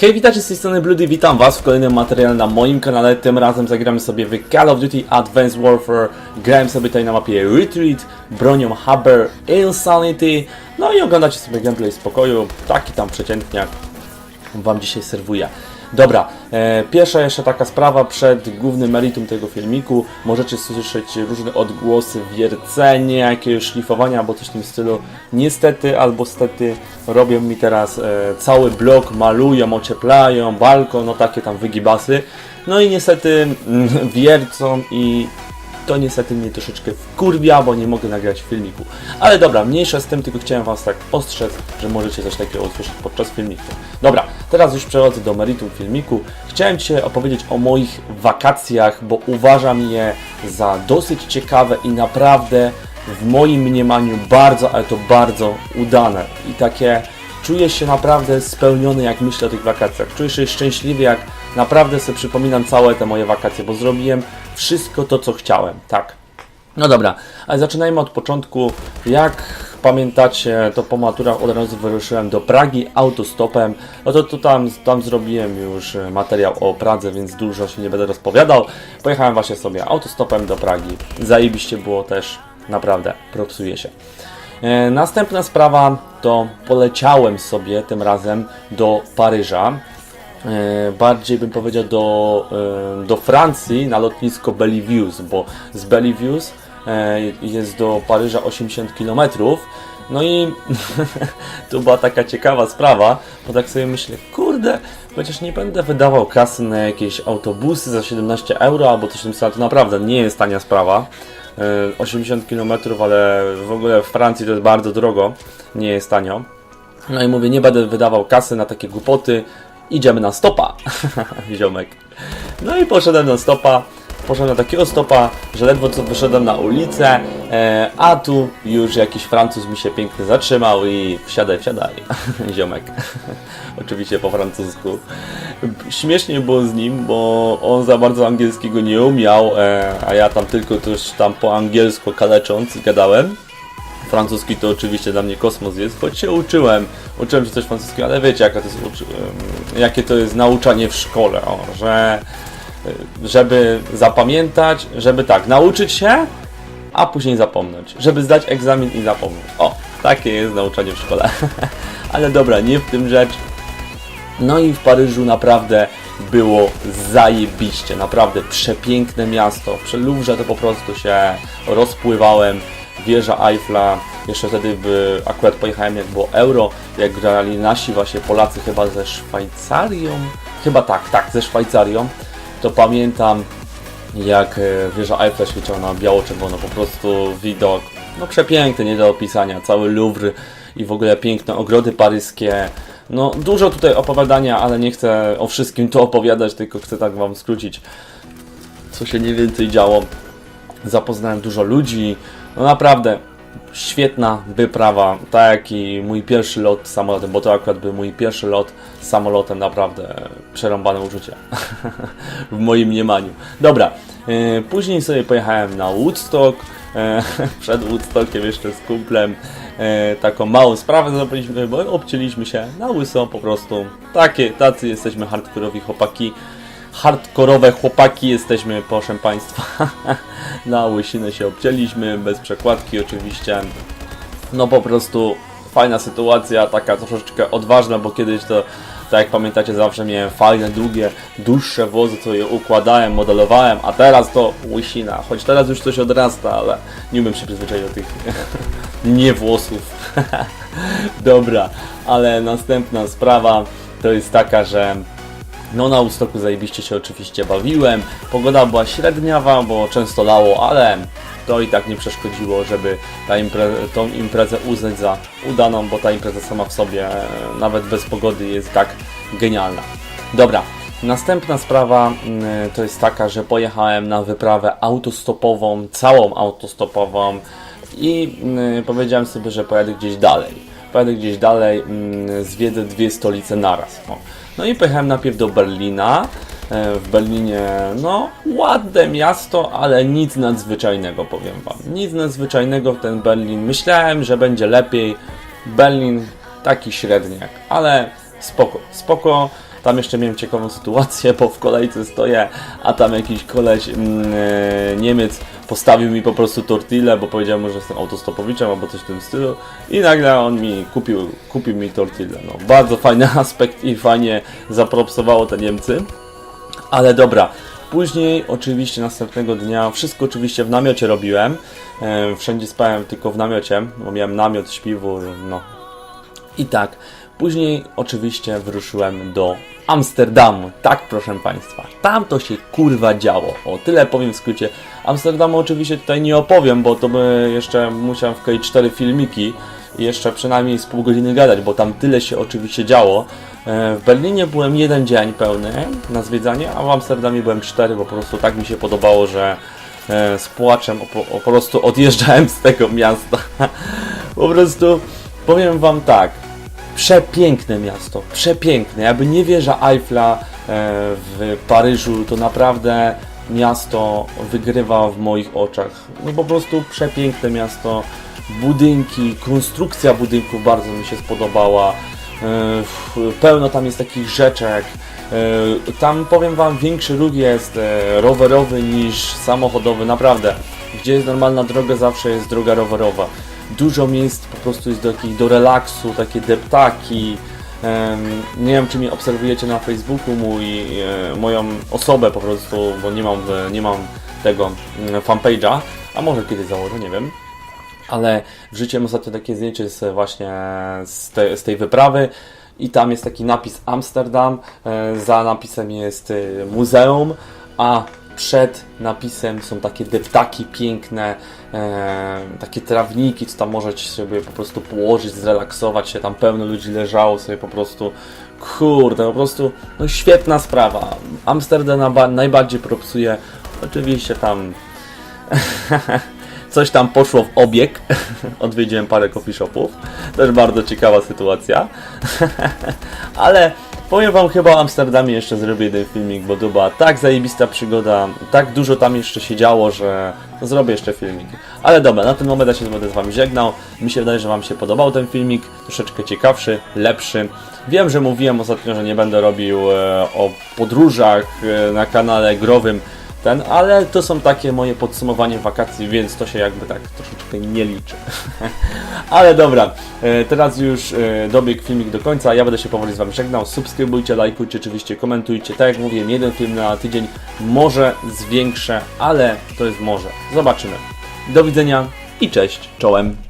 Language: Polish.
Hej, witajcie z tej strony Bloody, witam was w kolejnym materiale na moim kanale. Tym razem zagramy sobie w Call of Duty Advanced Warfare. Grałem sobie tutaj na mapie Retreat, bronią Haber, Insanity. No i oglądacie sobie gameplay z pokoju, taki tam przeciętniak wam dzisiaj serwuję. Dobra, e, pierwsza jeszcze taka sprawa przed głównym meritum tego filmiku. Możecie słyszeć różne odgłosy wiercenia, jakiegoś szlifowania albo coś w tym stylu. Niestety albo stety robią mi teraz e, cały blok, malują, ocieplają, balkon, no takie tam wygibasy. No i niestety mm, wiercą i to niestety mnie troszeczkę wkurwia, bo nie mogę nagrać filmiku. Ale dobra, mniejsza z tym, tylko chciałem Was tak ostrzec, że możecie coś takiego usłyszeć podczas filmiku. Dobra, teraz już przechodzę do meritum filmiku. Chciałem Cię opowiedzieć o moich wakacjach, bo uważam je za dosyć ciekawe i naprawdę w moim mniemaniu bardzo, ale to bardzo udane. I takie czuję się naprawdę spełniony, jak myślę o tych wakacjach. Czuję się szczęśliwy, jak naprawdę sobie przypominam całe te moje wakacje, bo zrobiłem wszystko to, co chciałem. Tak. No dobra, ale zaczynajmy od początku. Jak pamiętacie, to po maturach od razu wyruszyłem do Pragi autostopem. No to, to tam, tam zrobiłem już e, materiał o Pradze, więc dużo się nie będę rozpowiadał. Pojechałem właśnie sobie autostopem do Pragi. Zajebiście było też, naprawdę, propsuje się. E, Następna sprawa to poleciałem sobie tym razem do Paryża. E, Bardziej bym powiedział do, e, do Francji na lotnisko Bellevue, bo z Bellevue e, jest do Paryża 80 km. No i to była taka ciekawa sprawa, bo tak sobie myślę, kurde, chociaż nie będę wydawał kasy na jakieś autobusy za 17 euro albo coś w tym stylu, to naprawdę nie jest tania sprawa. E, 80 km, ale w ogóle w Francji to jest bardzo drogo, nie jest tanio. No i mówię, nie będę wydawał kasy na takie głupoty, idziemy na stopa, ziomek. No i poszedłem na stopa, poszedłem na takiego stopa, że ledwo co wyszedłem na ulicę, e, a tu już jakiś Francuz mi się pięknie zatrzymał i wsiadaj, wsiadaj, ziomek. Oczywiście po francusku. Śmiesznie było z nim, bo on za bardzo angielskiego nie umiał, e, a ja tam tylko też tam po angielsku kalecząc gadałem. Francuski to oczywiście dla mnie kosmos jest, choć się uczyłem, uczyłem się coś francuskiego, ale wiecie jaka to jest, jakie to jest nauczanie w szkole, o, że y, żeby zapamiętać, żeby tak, nauczyć się, a później zapomnieć, żeby zdać egzamin i zapomnieć. O, takie jest nauczanie w szkole. ale dobra, nie w tym rzecz. No i w Paryżu naprawdę było zajebiście, naprawdę przepiękne miasto. Przy Louvre to po prostu się rozpływałem. Wieża Eiffla, jeszcze wtedy by, akurat pojechałem jak było euro, jak grali nasi właśnie Polacy chyba ze Szwajcarią, chyba tak, tak, ze Szwajcarią, to pamiętam jak e, wieża Eiffla świeciła na biało-czerwono, po prostu widok, no przepiękny, nie do opisania, cały Louvre i w ogóle piękne ogrody paryskie. No dużo tutaj opowiadania, ale nie chcę o wszystkim to opowiadać, tylko chcę tak Wam skrócić, co się mniej więcej działo. Zapoznałem dużo ludzi, no naprawdę świetna wyprawa, tak jak i mój pierwszy lot samolotem, bo to akurat był mój pierwszy lot samolotem, naprawdę przerąbane uczucie w moim mniemaniu. Dobra, e, później sobie pojechałem na Woodstock, e, przed Woodstockiem jeszcze z kumplem e, taką małą sprawę zrobiliśmy, bo obcięliśmy się na łyso po prostu. Takie, tacy jesteśmy hardkorowi chłopaki. Hardkorowe chłopaki jesteśmy, proszę Państwa. Na łysinę się obcięliśmy, bez przekładki oczywiście. No po prostu fajna sytuacja, taka troszeczkę odważna, bo kiedyś to, tak jak pamiętacie, zawsze miałem fajne, długie, dłuższe wozy, co je układałem, modelowałem, a teraz to łysina. Choć teraz już coś odrasta, ale nie umiem się przyzwyczaić do tych nie włosów. Dobra, ale następna sprawa to jest taka, że no na Ustoku zajebiście się oczywiście bawiłem. Pogoda była średniawa, bo często lało, ale to i tak nie przeszkodziło, żeby ta tą imprezę uznać za udaną, bo ta impreza sama w sobie, e, nawet bez pogody, jest tak genialna. Dobra, następna sprawa mm, to jest taka, że pojechałem na wyprawę autostopową, całą autostopową i mm, powiedziałem sobie, że pojadę gdzieś dalej. Pojadę gdzieś dalej, mm, zwiedzę dwie stolice naraz. O. No i pojechałem najpierw do Berlina. E, W Berlinie, no, ładne miasto, ale nic nadzwyczajnego, powiem Wam. Nic nadzwyczajnego w ten Berlin. Myślałem, że będzie lepiej. Berlin taki średniak, ale spoko, spoko. Tam jeszcze miałem ciekawą sytuację, bo w kolejce stoję, a tam jakiś koleś e, Niemiec postawił mi po prostu tortillę, bo powiedział mu, że jestem autostopowiczem albo coś w tym stylu i nagle on mi kupił, kupił mi tortillę. No, bardzo fajny aspekt i fajnie zapropsowało te Niemcy. Ale dobra, później oczywiście następnego dnia, wszystko oczywiście w namiocie robiłem. E, wszędzie spałem tylko w namiocie, bo miałem namiot, śpiwór, no. I tak, później oczywiście wyruszyłem do Amsterdamu. Tak, proszę Państwa, tam to się kurwa działo. O, tyle powiem w skrócie. Amsterdamu oczywiście tutaj nie opowiem, bo to by jeszcze musiałem wkleić cztery filmiki i jeszcze przynajmniej z pół godziny gadać, bo tam tyle się oczywiście działo. E, W Berlinie byłem jeden dzień pełny na zwiedzanie, a w Amsterdamie byłem cztery, bo po prostu tak mi się podobało, że e, z płaczem po, prostu odjeżdżałem z tego miasta. po prostu powiem Wam tak, przepiękne miasto, przepiękne. Jakby nie wieża Eiffla e, w Paryżu, to naprawdę miasto wygrywa w moich oczach. No po prostu przepiękne miasto. Budynki, konstrukcja budynków bardzo mi się spodobała. E, Pełno tam jest takich rzeczek. E, Tam powiem Wam, większy ruch jest e, rowerowy niż samochodowy, naprawdę. Gdzie jest normalna droga, zawsze jest droga rowerowa. Dużo miejsc po prostu jest do, takich, do relaksu, takie deptaki. Nie wiem, czy mnie obserwujecie na Facebooku, mój, e, moją osobę po prostu, bo nie mam, nie mam tego mm, fanpage'a, a może kiedyś założę, nie wiem. Ale wrzuciłem ostatnio takie zdjęcie z właśnie z, te, z tej wyprawy i tam jest taki napis Amsterdam, e, za napisem jest e, muzeum, a przed napisem są takie deptaki piękne, e, takie trawniki, co tam możecie sobie po prostu położyć, zrelaksować się, tam pełno ludzi leżało sobie po prostu, kurde, po prostu, no świetna sprawa. Amsterdam najbardziej propsuje, oczywiście tam coś tam poszło w obieg. Odwiedziłem parę coffee shopów. Też bardzo ciekawa sytuacja. Ale powiem wam chyba o Amsterdamie jeszcze zrobię jeden filmik, bo to była tak zajebista przygoda, tak dużo tam jeszcze się działo, że no, zrobię jeszcze filmik. Ale dobra, na ten moment ja się będę z wami żegnał. Mi się wydaje, że wam się podobał ten filmik, troszeczkę ciekawszy, lepszy. Wiem, że mówiłem ostatnio, że nie będę robił e, o podróżach e, na kanale growym, ten, ale to są takie moje podsumowanie wakacji, więc to się jakby tak troszeczkę nie liczy. ale dobra, teraz już e, dobiegł filmik do końca, ja będę się powoli z Wami żegnał. Subskrybujcie, lajkujcie, oczywiście komentujcie. Tak jak mówiłem, jeden film na tydzień, może zwiększę, ale to jest może. Zobaczymy. Do widzenia i cześć, czołem.